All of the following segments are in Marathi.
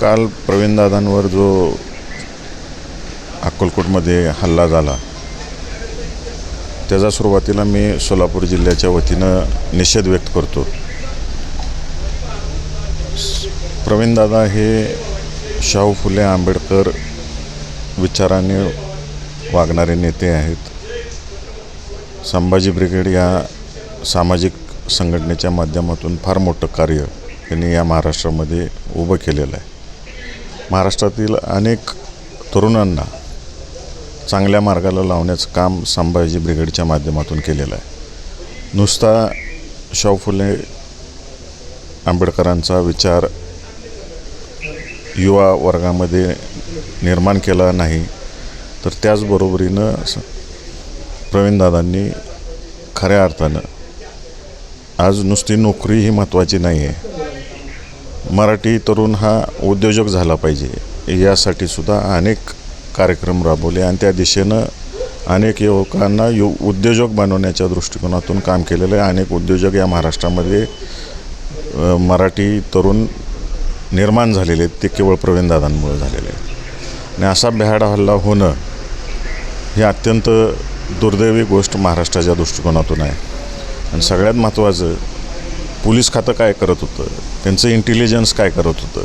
काल प्रवीणदादांवर जो अक्कलकोटमध्ये हल्ला झाला त्याचा सुरुवातीला मी सोलापूर जिल्ह्याच्या वतीनं निषेध व्यक्त करतो. प्रवीणदादा हे शाहू फुले आंबेडकर विचाराने वागणारे नेते आहेत. संभाजी ब्रिगेड या सामाजिक संघटनेच्या माध्यमातून फार मोठं कार्य त्यांनी या महाराष्ट्रामध्ये उभं केलेलं आहे. महाराष्ट्रातील अनेक तरुणांना चांगल्या मार्गाला लावण्याचं काम संभाजी ब्रिगेडच्या माध्यमातून केलेलं आहे. नुसता शाहू फुले आंबेडकरांचा विचार युवा वर्गामध्ये निर्माण केला नाही तर त्याचबरोबरीनं प्रवीणदादांनी खऱ्या अर्थानं आज नुसती नोकरी ही महत्त्वाची नाही आहे. मराठी तरुण हा उद्योजक झाला पाहिजे. यासाठी सुद्धा अनेक कार्यक्रम राबवले आणि त्या दिशेनं अनेक युवकांना यु उद्योजक बनवण्याच्या दृष्टिकोनातून काम केलेलं आहे. अनेक उद्योजक या महाराष्ट्रामध्ये मराठी तरुण निर्माण झालेले आहेत. ते केवळ प्रवीणदादांमुळे झालेले आहेत. आणि असा बेहाडा हल्ला होणं ही अत्यंत दुर्दैवी गोष्ट महाराष्ट्राच्या दृष्टिकोनातून आहे. आणि सगळ्यात महत्त्वाचं पोलीस खातं काय करत होतं? त्यांचं इंटेलिजन्स काय करत होतं?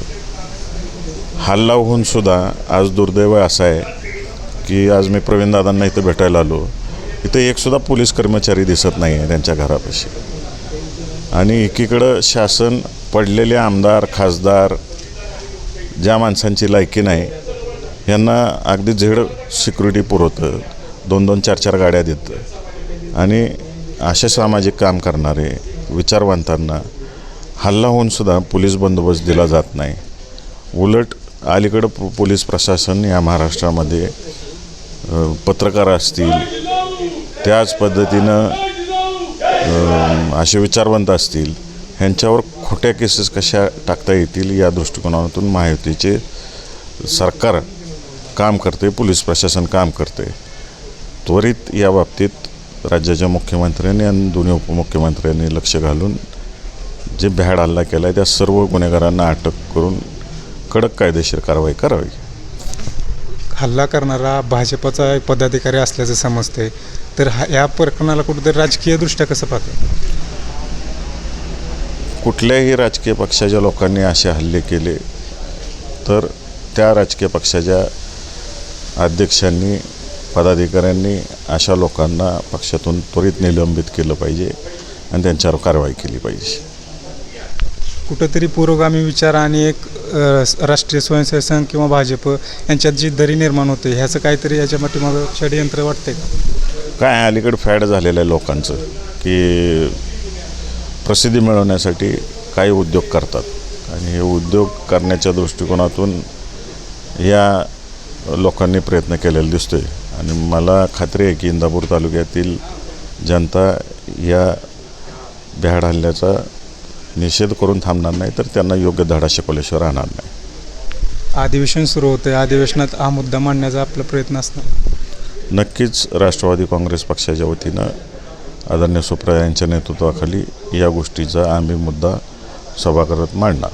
हल्ला होऊन सुद्धा आज दुर्दैव असं आहे की आज मी प्रवीणदादांना इथं भेटायला आलो. इथं एकसुद्धा पोलीस कर्मचारी दिसत नाही आहे त्यांच्या घरापाशी. आणि एकीकडं शासन पडलेले आमदार खासदार ज्या माणसांची लायकी नाही यांना अगदी झेड सिक्युरिटी पुरवतं दोन दोन चार चार गाड्या देतं. आणि असे सामाजिक काम करणारे विचारवंतांना हल्ला होऊनसुद्धा पोलीस बंदोबस्त दिला जात नाही. उलट अलीकडं पोलीस प्रशासन या महाराष्ट्रामध्ये पत्रकार असतील त्याच पद्धतीनं असे विचारवंत असतील ह्यांच्यावर खोट्या केसेस कशा टाकता येतील या दृष्टिकोनातून महायुतीचे सरकार काम करते पोलीस प्रशासन काम करते त्वरित या बाबतीत राज्याच्या मुख्यमंत्र्यांनी आणि दोन्ही उपमुख्यमंत्र्यांनी लक्ष घालून जे भ्याड हल्ला केला आहे त्या सर्व गुन्हेगारांना अटक करून कडक कायदेशीर कारवाई करावी. हल्ला करणारा भाजपचा एक पदाधिकारी असल्याचं समजते. तर हा या प्रकरणाला कुठेतरी राजकीयदृष्ट्या कसं पाहते? कुठल्याही राजकीय पक्षाच्या लोकांनी असे हल्ले केले तर त्या राजकीय पक्षाच्या अध्यक्षांनी पदाधिकाऱ्यांनी अशा लोकांना पक्षातून त्वरित निलंबित केलं पाहिजे आणि त्यांच्यावर कारवाई केली पाहिजे. कुठंतरी पुरोगामी विचार आणि एक राष्ट्रीय स्वयंसेवक संघ किंवा भाजप यांच्यात जी दरी निर्माण होते ह्याचं काहीतरी याच्या पाठीमागं षडयंत्र वाटते का? काय अलीकडे फॅड झालेलं आहे लोकांचं की प्रसिद्धी मिळवण्यासाठी काही उद्योग करतात. आणि हे उद्योग करण्याच्या दृष्टिकोनातून या लोकांनी प्रयत्न केलेला दिसतोय. आणि मला खात्री आहे की इंदापूर तालुक्यातील जनता या बिहाड हल्ल्याचा निषेध करून थांबणार नाही तर त्यांना योग्य धडा शिकवल्याशिवाय राहणार नाही. अधिवेशन सुरू होते अधिवेशनात हा मुद्दा मांडण्याचा आपला प्रयत्न असणार. नक्कीच राष्ट्रवादी काँग्रेस पक्षाच्या वतीनं आदरणीय सुप्रिया यांच्या नेतृत्वाखाली या गोष्टीचा आम्ही मुद्दा सभागृहात मांडणार.